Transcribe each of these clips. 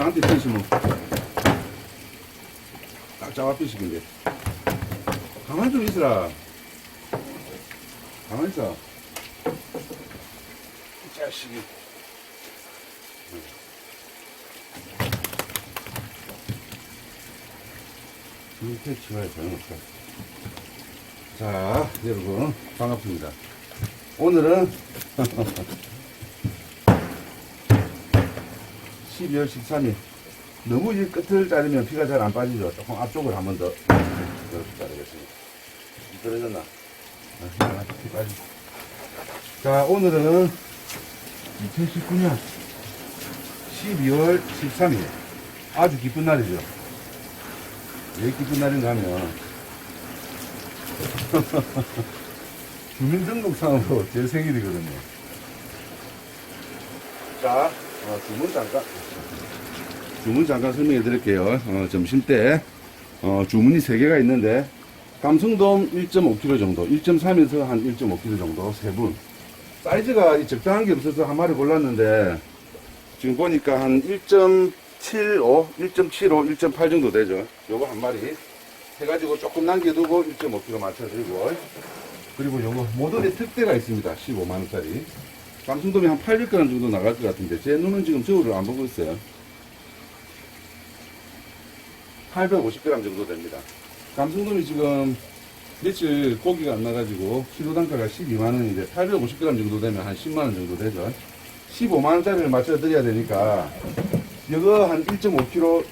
나한테 드시면 딱 잡아삐시긴데. 가만히 좀 있으라. 가만히 있어. 이 자식이. 이렇게 치워야 되는없다 자, 여러분, 반갑습니다. 오늘은 12월 13일. 너무 이 끝을 자르면 피가 잘 안 빠지죠. 조금 앞쪽을 한 번 더 이렇게 자르겠습니다. 떨어졌나? 아, 피 빠지. 자, 오늘은 2019년 12월 13일. 아주 기쁜 날이죠. 왜 기쁜 날인가 하면 주민등록상으로 제 생일이거든요. 자, 어, 주문 잠깐, 주문 잠깐 설명해 드릴게요. 어, 점심 때, 어, 주문이 3개가 있는데, 감성돔 1.5kg 정도, 1.3에서 한 1.5kg 정도, 세 분. 사이즈가 이 적당한 게 없어서 한 마리 골랐는데, 지금 보니까 한 1.75, 1.75, 1.8 정도 되죠. 요거 한 마리. 해가지고 조금 남겨두고 1.5kg 맞춰드리고, 그리고 요거 모델의 특대가 있습니다. 15만원짜리. 감성돔이 한 800g 정도 나갈 것 같은데, 제 눈은 지금 저울을 안 보고 있어요. 850g 정도 됩니다. 감성돔이 지금 며칠 고기가 안 나가지고, 키로 단가가 12만원인데, 850g 정도 되면 한 10만원 정도 되죠. 15만원짜리를 맞춰 드려야 되니까, 이거 한 1.5kg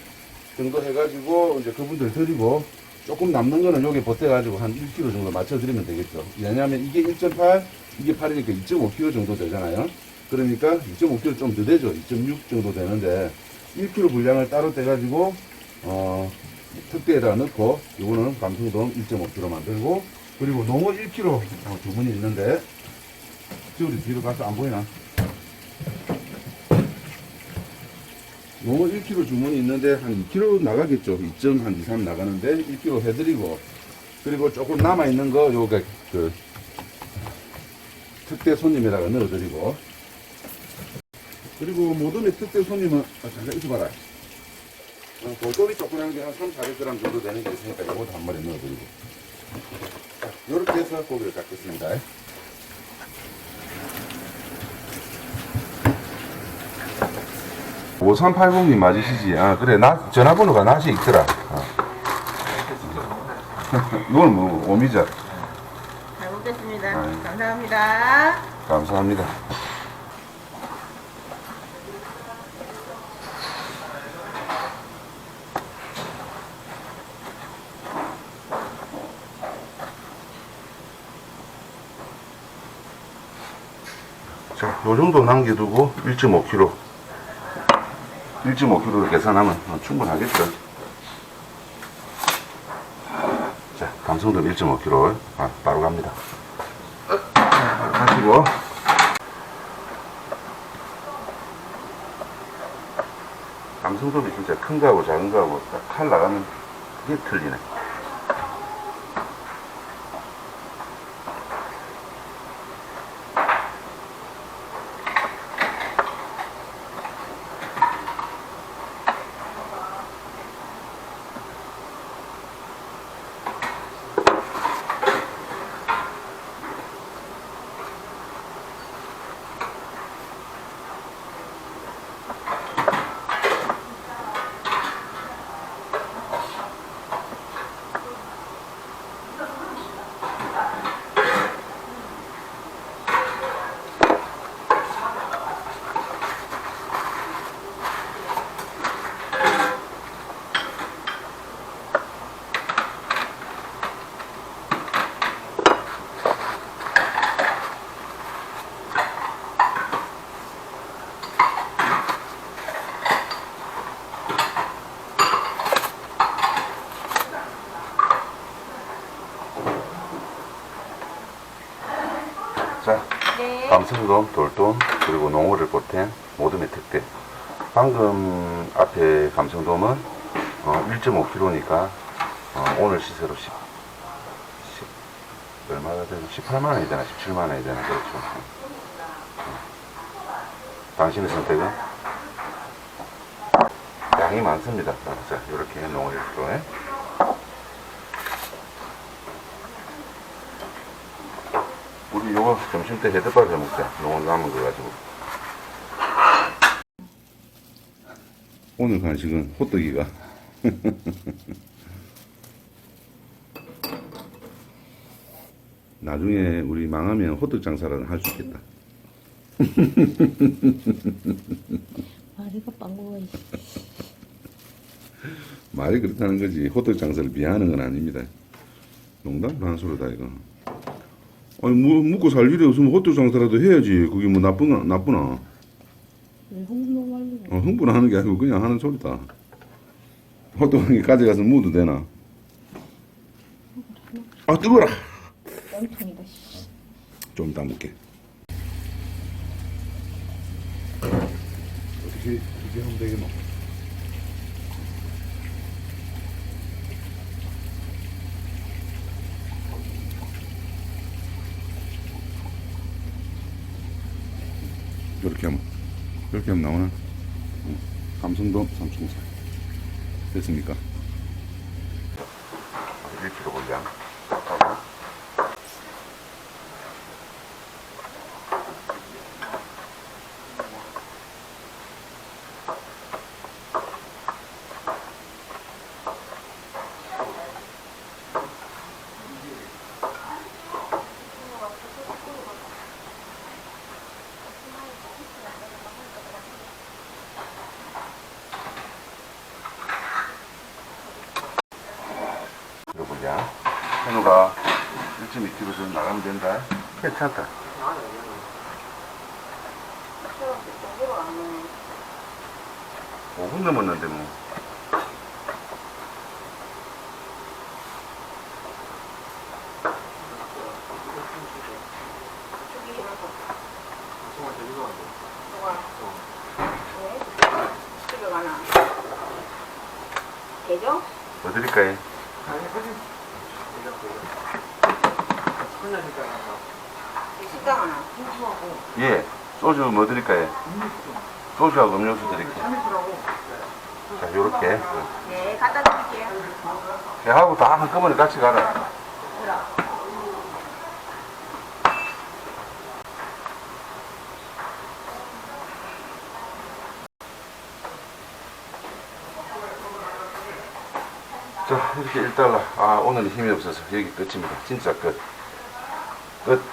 정도 해가지고, 이제 그분들 드리고, 조금 남는 거는 여기 보태가지고 한 1kg 정도 맞춰드리면 되겠죠. 왜냐하면 이게 1.8, 이게 8이니까 2.5kg 정도 되잖아요. 그러니까 2.5kg 좀 더 되죠. 2.6 정도 되는데 1kg 분량을 따로 떼가지고 어, 특대에다 넣고 이거는 감성돔 1.5kg 만들고 그리고 농어 1kg 어, 주문이 있는데 저우리 뒤로 가서 안 보이나? 농어 1kg 주문이 있는데 한 2kg 나가겠죠. 2점 한 2, 3 나가는데 1kg 해드리고 그리고 조금 남아있는 거 요게 그 특대 손님에다가 넣어드리고. 그리고 모둠의 특대 손님은 아, 잠깐 있어봐라. 어, 모둠이 조그만 게한 3, 400g 정도 되는 게 있으니까 이것도 한 마리 넣어드리고. 자, 요렇게 해서 고기를 깎겠습니다 5380님 맞으시지? 아, 그래. 나, 전화번호가 낫이 있더라. 아. 이건 뭐, 오미자. 잘 먹겠습니다. 아유. 감사합니다. 감사합니다. 자, 요 정도 남겨두고 1.5kg. 1.5kg를 계산하면 어, 충분하겠죠. 자, 감성도 1.5kg. 아, 바로 갑니다. 하시고 감성돔이 진짜 큰 거하고 작은 거하고 딱 칼 나가면 그게 틀리네 자 네. 감성돔, 돌돔, 그리고 농어를 보탠 모둠의 특대. 방금 앞에 감성돔은 어, 1.5kg니까 어, 오늘 시세로 10, 10 얼마가 되나? 18만 원이 되나? 17만 원이 되나? 그렇죠. 어. 당신의 선택은? 양이 많습니다. 자, 이렇게 해놓은 이렇 우리 요거 점심 때 해덮밥 해 먹자. 너무 남은 거 가지고. 오늘 간식은 호떡이가. 나중에 우리 망하면 호떡 장사라는 할수 있겠다. 마리가 빵구가 있어. 말이 그렇다는 거지. 호떡 장사를 비하하는 건 아닙니다. 농담 한 소리다 이거. 아니 뭐 먹고 살 일이 없으면 호떡 장사라도 해야지. 그게 뭐 나쁘나 나쁘나. 왜 홍보 말고 어, 흥분하는 게 아니고 그냥 하는 소리다. 호떡 한개 가져가서 먹어도 되나? 아 뜨거라. 좀 이따 먹게. 어떻게 어떻게 하면 되겠노? 이렇게 하면 이렇게 하면 나오나? 응. 감성돔 삼총사 됐습니까? 1kg 분량 하고 들어보자. 현우가 1.2kg 좀 나가면 된다. 괜찮다. 오분 넘었는데 뭐. 대죠? 뭐 드릴까요? 식당 하나? 예. 소주 뭐 드릴까요? 소주하고 음료수 드릴게요. 자, 요렇게. 네, 갖다 드릴게요. 걔하고 다 한꺼번에 같이 가라. 이렇게 1달러. 아, 오늘은 힘이 없어서 여기 끝입니다. 진짜 끝. 끝.